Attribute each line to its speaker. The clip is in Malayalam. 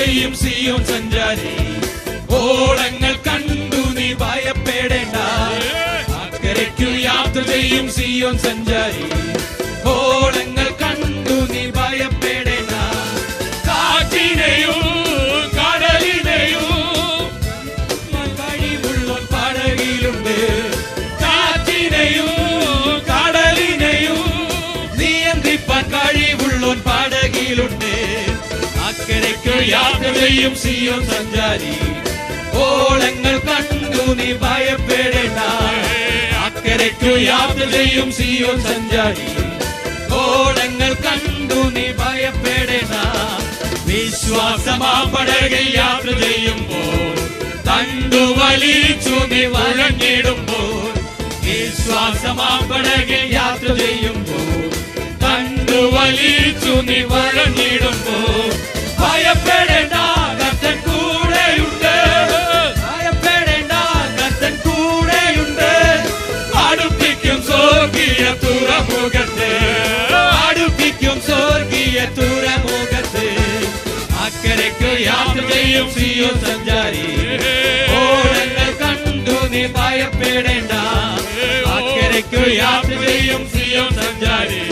Speaker 1: ചെയ്യും സിയോൻ സഞ്ചാരി. ഓളങ്ങൾ കണ്ടു നീ ഭയപ്പെടേണ്ട. അക്കരയ്ക്കു യാത്ര ചെയ്യും സിയോൻ സഞ്ചാരി. ഓളങ്ങൾ കണ്ടു നീ ഭയപ്പെടേണ്ട. കാറ്റിനെയും കടലിനെയും കഴിവുള്ളോൻ പടകിലുണ്ട്. കാറ്റിനെയും കടലിനെയും നിയന്ത്രിപ്പാൻ കഴിവുള്ളോൻ പടകിലുണ്ട്. അക്കരയ്ക്ക് യാത്ര ചെയ്യും സിയോൻ സഞ്ചാരി. ഓളങ്ങൾ കണ്ടു നീ ഭയപ്പെടേണ്ട. അക്കരയ്ക്ക് യാത്ര ചെയ്യും സിയോൻ സഞ്ചാരി. ഓളങ്ങൾ കണ്ടു നീ ഭയപ്പെടേണ്ട. വിശ്വാസമാ പടകിൽ യാത്ര ചെയ്യുമ്പോൾ തണ്ടു വലിച്ചു നീ വഴങ്ങിടുമ്പോൾ വിശ്വാസമാ പടകിൽ യാത്ര ചെയ്യുമ്പോൾ തണ്ടു വലിച്ചു നീ വഴങ്ങിടുമ്പോൾ യാത്രയും സഞ്ചാരി ഓടങ്ങൾ കണ്ടു നീ ഭയപ്പെടേണ്ട അക്കരയ്ക്കു യാത്രയും സിയോ സഞ്ചാരി